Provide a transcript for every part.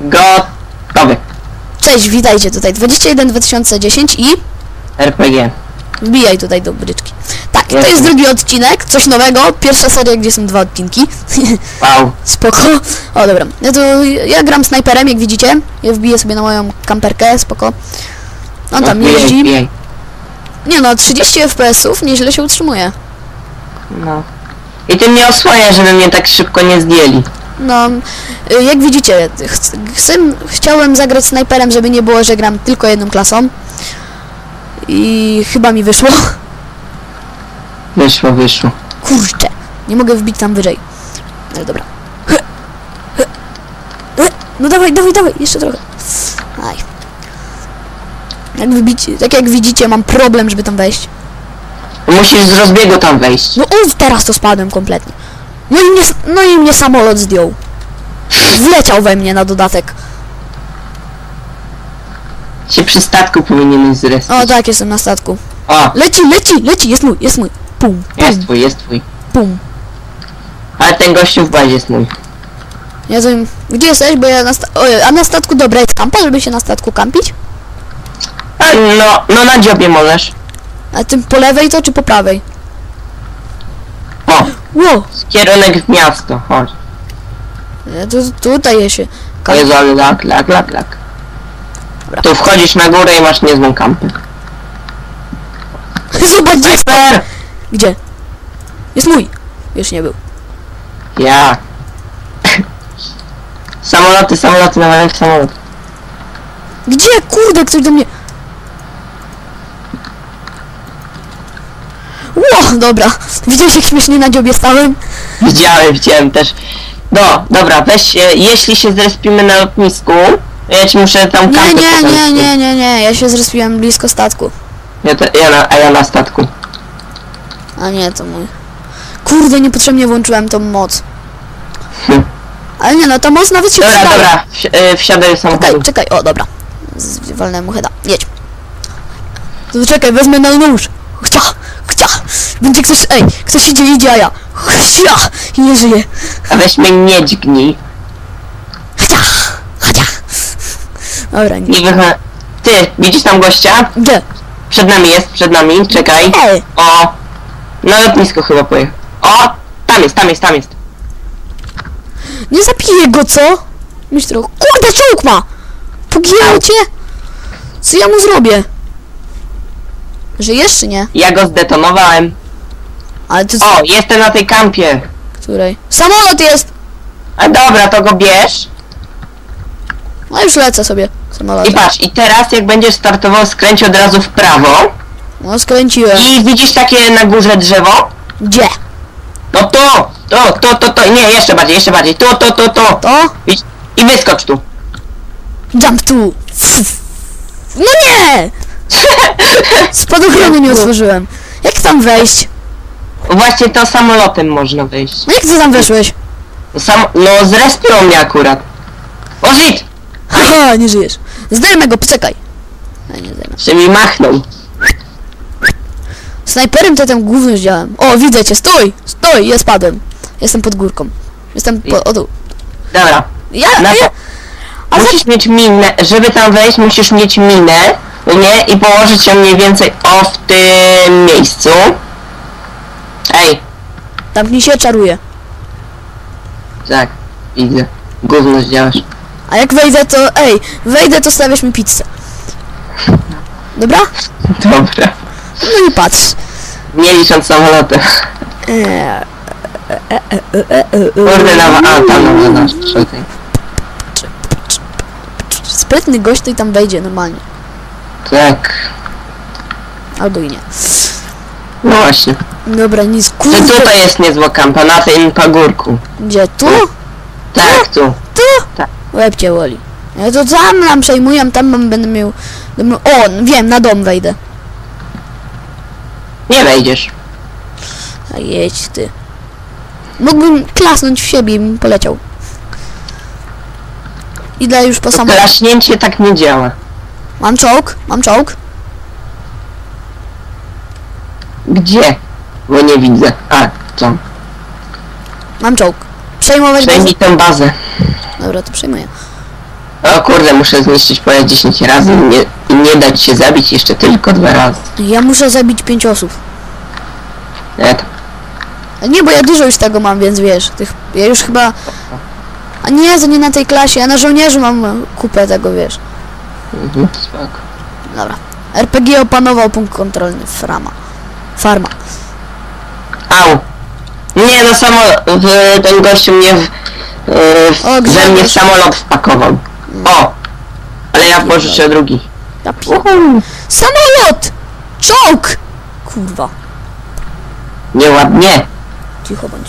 Gotowy. Cześć, witajcie tutaj 21 2010 i RPG. wbijaj tutaj do bryczki. Tak, to jest drugi odcinek, coś nowego, pierwsza seria, gdzie są dwa odcinki. Wow. Spoko. O, dobra. Ja to ja gram snajperem, jak widzicie. Ja wbiję sobie na moją kamperkę, spoko. On tam Wbijaj, jeździ. wbijaj. Nie no, 30 FPS-ów nieźle się utrzymuje. No. I ty mnie osłania, żeby mnie tak szybko nie zdjęli. No, y, jak widzicie, chcę, chciałem zagrać snajperem, żeby nie było, że gram tylko jedną klasą. I chyba mi wyszło. Wyszło, wyszło. Kurczę, nie mogę wbić tam wyżej. Ale dobra. No dawaj, dawaj, dawaj, jeszcze trochę. Aj. Jak wybić, tak jak widzicie, mam problem, żeby tam wejść. Musisz z rozbiegu tam wejść. No o, teraz to spadłem kompletnie. No i mnie, no i mnie samolot zdjął. Wleciał we mnie na dodatek. Się przy statku powinieneś zrespić. O tak, jestem na statku. O, Leci, leci, leci, jest mój, jest mój. Pum, jest pum, twój, jest twój. pum. Ale ten gościu w bazie jest mój. Ja wiem, gdzie jesteś, bo ja na sta- o, A na statku dobra jest kampa, żeby się na statku kampić? A, no, no na dziobie możesz. A tym po lewej to czy po prawej? Ło! kierunek w miasto, chodź. Ja tu, tutaj je się. O Jezu, ale lak, lak, lak, lak. Dobra. Tu wchodzisz na górę i masz niezłą kampę. Zobacz, gdzie jest. Super! Gdzie? Jest mój. Już nie był. Ja. samoloty, samoloty, nawet samolot. Gdzie? Kurde, ktoś do mnie... dobra. Widziałeś jak śmiesznie na dziobie stałem? Widziałem, widziałem też. No, dobra, weź się, jeśli się zrespimy na lotnisku, ja ci muszę tam Nie, kampę nie, pokazać. nie, nie, nie, nie. Ja się zrespiłem blisko statku. Ja, to, ja na, a ja na statku. A nie, to mój. Kurde, niepotrzebnie włączyłem tą moc. Hm. Ale nie no, ta moc nawet się Dobra, przydaje. dobra, wsi y, wsiadaj do Czekaj, samochodu. czekaj, o dobra. Z- Walnę mu heada. Jedź. To czekaj, wezmę na nóż. Będzie ktoś, ej, ktoś idzie, idzie, a ja. I nie żyje. A weźmy nie dźgnij. Chcia, chcia. Dobra, nie. Nie. Ty, widzisz tam gościa? Gdzie? Przed nami jest, przed nami, czekaj. Ej, O! Na lotnisko chyba pojechał. O! Tam jest, tam jest, tam jest. nie zabiję go, co? Trochę. Kurde, czołg ma! Pogięło cię? Co ja mu zrobię? Żyjesz czy nie? Ja go zdetonowałem. Ale co? O, jestem na tej kampie. Której? Samolot jest! A dobra, to go bierz. No już lecę sobie I samolotem. patrz, i teraz jak będziesz startował, skręć od razu w prawo. No skręciłem. I widzisz takie na górze drzewo? Gdzie? No to, to, to, to, to, nie, jeszcze bardziej, jeszcze bardziej. To, to, to, to. To? I wyskocz tu. Jump tu! No nie! Spadochronu nie otworzyłem. Jak tam wejść? Właśnie to samolotem można wejść. No jak ty tam weszłeś? Sam, no zrespiło mnie akurat. O shit! Haha, nie żyjesz. Zdejmę go, poczekaj. A nie zdejmę. Że mi machnął. Snajperem to tam gówno wziąłem. O, widzę cię, stój! Stój, ja spadłem. Jestem pod górką. Jestem po, o tu. Dobra. Ja, Na ja, to, a za, musisz mieć minę, żeby tam wejść musisz mieć minę, nie? I położyć ją mniej więcej o w tym miejscu. Ej, tam się czaruje. tak, widzę. Gówno zdziałasz. A jak wejdę to, ej, wejdę to stawiasz mi pizzę. Dobra? Dobra. No i patrz. Nie licząc samoloty. Eee, e, e, e, e, e, Kurde, a tam na nasz przodek. Sprytny gość to i tam wejdzie normalnie. Tak. Albo i nie. No właśnie. Dobra, nic, kurde. tutaj jest niezła kampa, na tym pagórku. Gdzie? Tu? Tak, tu. Tu? Tak. Łeb cię woli. Ja to tam nam przejmuję, tam mam, będę miał... będę miał- O, wiem, na dom wejdę. Nie wejdziesz. A jedź ty. Mógłbym klasnąć w siebie i bym poleciał. Idę już po samolot. Klaśnięcie tak nie działa. Mam czołg, mam czołg. Gdzie? Bo nie widzę. A, co? Mam czołg. Przejmować. Przejmij tę bazę. Dobra, to przejmuję. O kurde, muszę zniszczyć pole 10 razy i nie, i nie dać się zabić jeszcze tylko dwa razy. Ja muszę zabić pięć osób. Nie, to A Nie, bo ja dużo już tego mam, więc wiesz, tych, ja już chyba... A nie, to nie na tej klasie, ja na żołnierzu mam kupę tego, wiesz. mhm, spoko. Dobra. RPG opanował punkt kontrolny Frama. Farma. Au! Nie, no samo w, ten gościu mnie w, w, O, we mnie w samolot wpakował. O! Ale ja pożyczę drugi. Ja pi- Samolot! Czołg! Kurwa, Nieładnie. cicho bądź.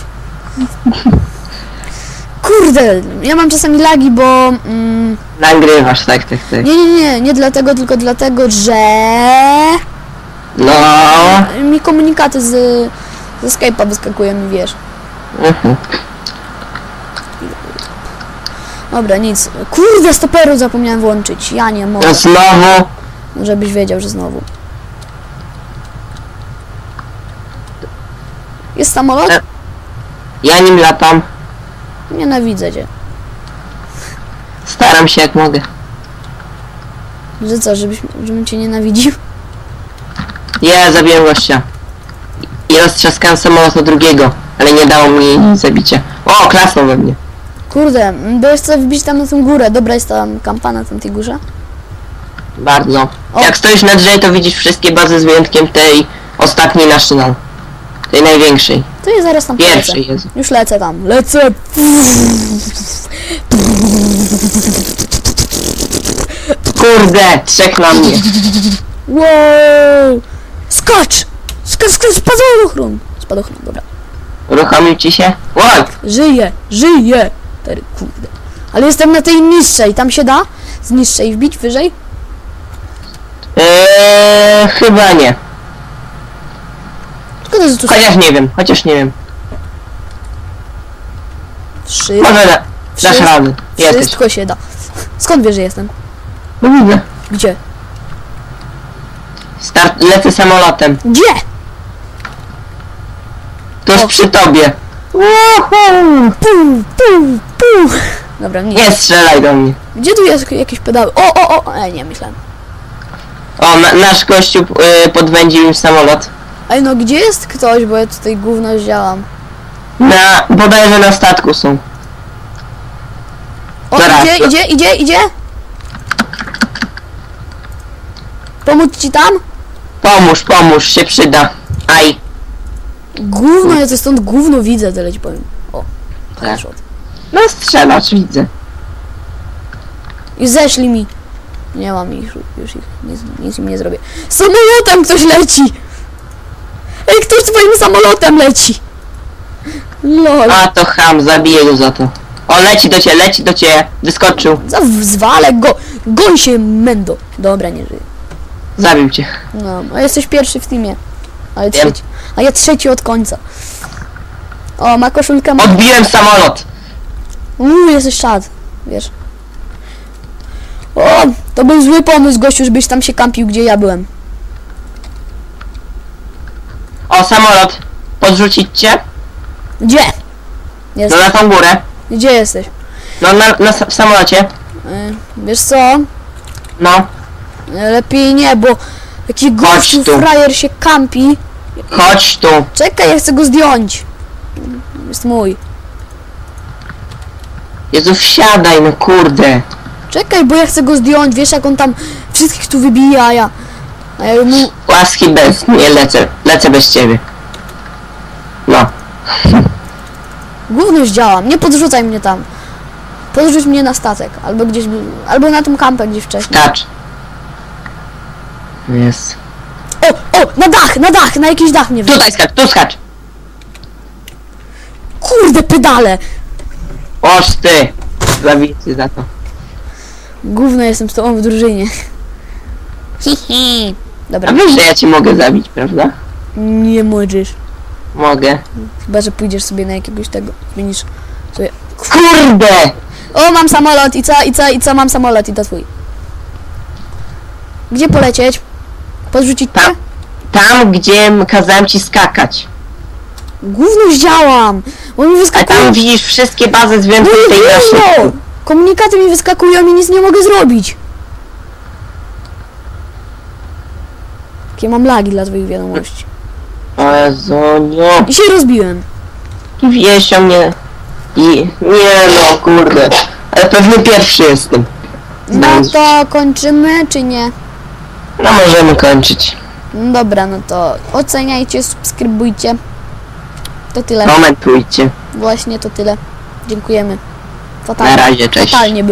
Kurde, ja mam czasami lagi, bo... Mm, Nagrywasz, tak, tak, tak. nie, nie, nie, nie dlatego, tylko dlatego, że... No. Mi komunikaty z... ze Skype'a wyskakują wiesz. Mhm. Dobra, nic. Kurde, stoperu zapomniałem włączyć. Ja nie mogę. No znowu. Żebyś wiedział, że znowu. Jest samolot? E. Ja nim latam. Nienawidzę cię. Staram się jak mogę. Że co, żebyś, żebym cię nienawidził? Ja zabiłem gościa. I roztrzaskałem samolot od drugiego, ale nie dało mi zabicia. O, klasnął we mnie. Kurde, byłeś chcę wbić tam na tę górę. Dobra jest tam kampa na tamtej górze? Bardzo. O. Jak stoisz na drzewie, to widzisz wszystkie bazy z wyjątkiem tej ostatniej national. Tej największej. To ja zaraz tam polecę. Pierwszej jest. Już lecę tam. Lecę! Kurde, trzech na mnie. Wow! Skacz! Skacz, skacz, spadochron! Spadochron, dobra. Uruchomił ci się? Ład! Żyję, żyję! Tery, kurde. Ale jestem na tej niższej, tam się da? Z niższej wbić wyżej? Eee, chyba nie. Szkoda, że tu Chociaż nie wiem, chociaż nie wiem. trzy. Może da, dasz Wszystko- radę. Jesteś. Wszystko się da. Skąd wiesz, że jestem? No widzę. Gdzie? Start, lecę samolotem. Gdzie? Tuż O. przy tobie. Woohoo! Pu, pu, pu. Dobra, nie. Nie strzelaj do mnie. Gdzie tu jest jakieś pedały? O, o, o! E, nie, myślałem. O, na, nasz gościu y, podwędził im samolot. Ej, no gdzie jest ktoś, bo ja tutaj gówno zdziałam. Na, bodajże na statku są. O, Zaraz. idzie, idzie, idzie, idzie! Pomóc ci tam? Pomóż, pomóż, się przyda. Aj. Gówno, ja to stąd gówno widzę, tyle ci powiem. O, Tak. headshot. No strzelacz widzę. I zeszli mi. Nie mam ich, już ich, nic, nic im nie zrobię. Samolotem ktoś leci! Ej, ktoś swoim samolotem leci! Lol. A to ham, zabiję go za to. O, leci do ciebie, leci do ciebie. Wyskoczył. Za zwalę go! Goń się, mendo! Dobra, nie żyję. Zabił cię. No, a jesteś pierwszy w teamie. Ale Wiem. trzeci. A ja trzeci od końca. O, ma koszulkę, ma... Odbiłem samolot. Uuu, jesteś szad, wiesz. O, to był zły pomysł, gościu, żebyś tam się kampił, gdzie ja byłem. O, samolot. Podrzucić cię? Gdzie? No Jest. na tą górę. Gdzie jesteś? No na, na sa- w samolocie. Y, wiesz co? No. Lepiej nie, bo taki gościu tu. frajer się kampi. Chodź tu. Czekaj, ja chcę go zdjąć. Jest mój. Jezu, wsiadaj, no kurde. Czekaj, bo ja chcę go zdjąć. Wiesz, jak on tam wszystkich tu wybija, a ja... A ja mu... Łaski bez, nie lecę. Lecę bez ciebie. No. Gówno zdziałam. Nie podrzucaj mnie tam. Podrzuć mnie na statek. Albo gdzieś... Albo na tą kampę gdzieś wcześniej. Skacz. Jest. O, o, na dach, na dach, na jakiś dach mnie. Tutaj skacz, tu skacz. Kurde, pedale! Oż ty. Zabity za to. Gówno jestem z tobą w drużynie. Hihi. Dobra, A wiesz, że ja ci mogę zabić, prawda? nie możesz. Mogę. Chyba, że pójdziesz sobie na jakiegoś tego. Zmienisz sobie. Kurde! O, mam samolot i co, i co, i co, mam samolot i to twój. Gdzie polecieć? Podrzucić cię? Tam. Tam, gdzie kazałem ci skakać. Gówno zdziałam! Bo mi A tam widzisz wszystkie bazy z No wyjątkiem i tej naszej. gówno! Komunikaty mi wyskakują i nic nie mogę zrobić. Jakie mam lagi dla twoich wiadomości. O Jezuniu. I się rozbiłem. I wiesia mnie. I... Nie no, kurde. Ale pewnie pierwszy jestem. No to kończymy, czy nie? No możemy kończyć. No dobra, no to oceniajcie, subskrybujcie. To tyle. Komentujcie. Właśnie to tyle. Dziękujemy. Na Fatalnie, razie, cześć. fatalnie było.